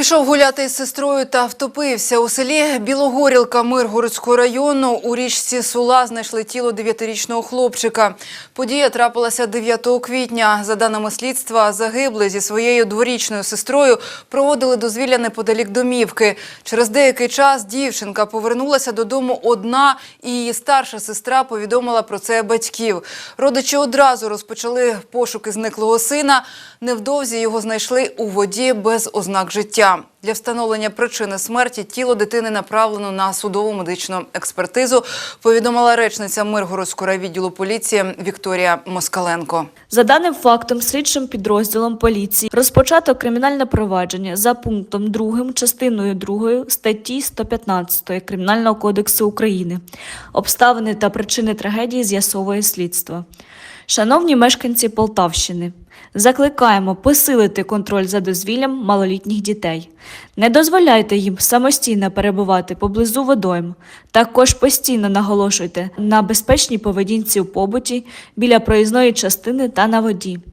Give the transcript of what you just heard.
Пішов гуляти із сестрою та втопився. У селі Білогорілка Миргородського району у річці Сула знайшли тіло дев'ятирічного хлопчика. Подія трапилася 9 квітня. За даними слідства, загиблий зі своєю дворічною сестрою проводили дозвілля неподалік домівки. Через деякий час дівчинка повернулася додому одна, і її старша сестра повідомила про це батьків. Родичі одразу розпочали пошуки зниклого сина. Невдовзі його знайшли у воді без ознак Для встановлення причини смерті тіло дитини направлено на судову медичну експертизу, повідомила речниця Миргородського райвідділу поліції Вікторія Москаленко. За даним фактом, слідчим підрозділом поліції розпочато кримінальне провадження за пунктом 2 частиною 2 статті 115 Кримінального кодексу України. Обставини та причини трагедії з'ясовує слідство. Шановні мешканці Полтавщини, закликаємо посилити контроль за дозвіллям малолітніх дітей. Не дозволяйте їм самостійно перебувати поблизу водойм. Також постійно наголошуйте на безпечній поведінці у побуті біля проїзної частини та на воді.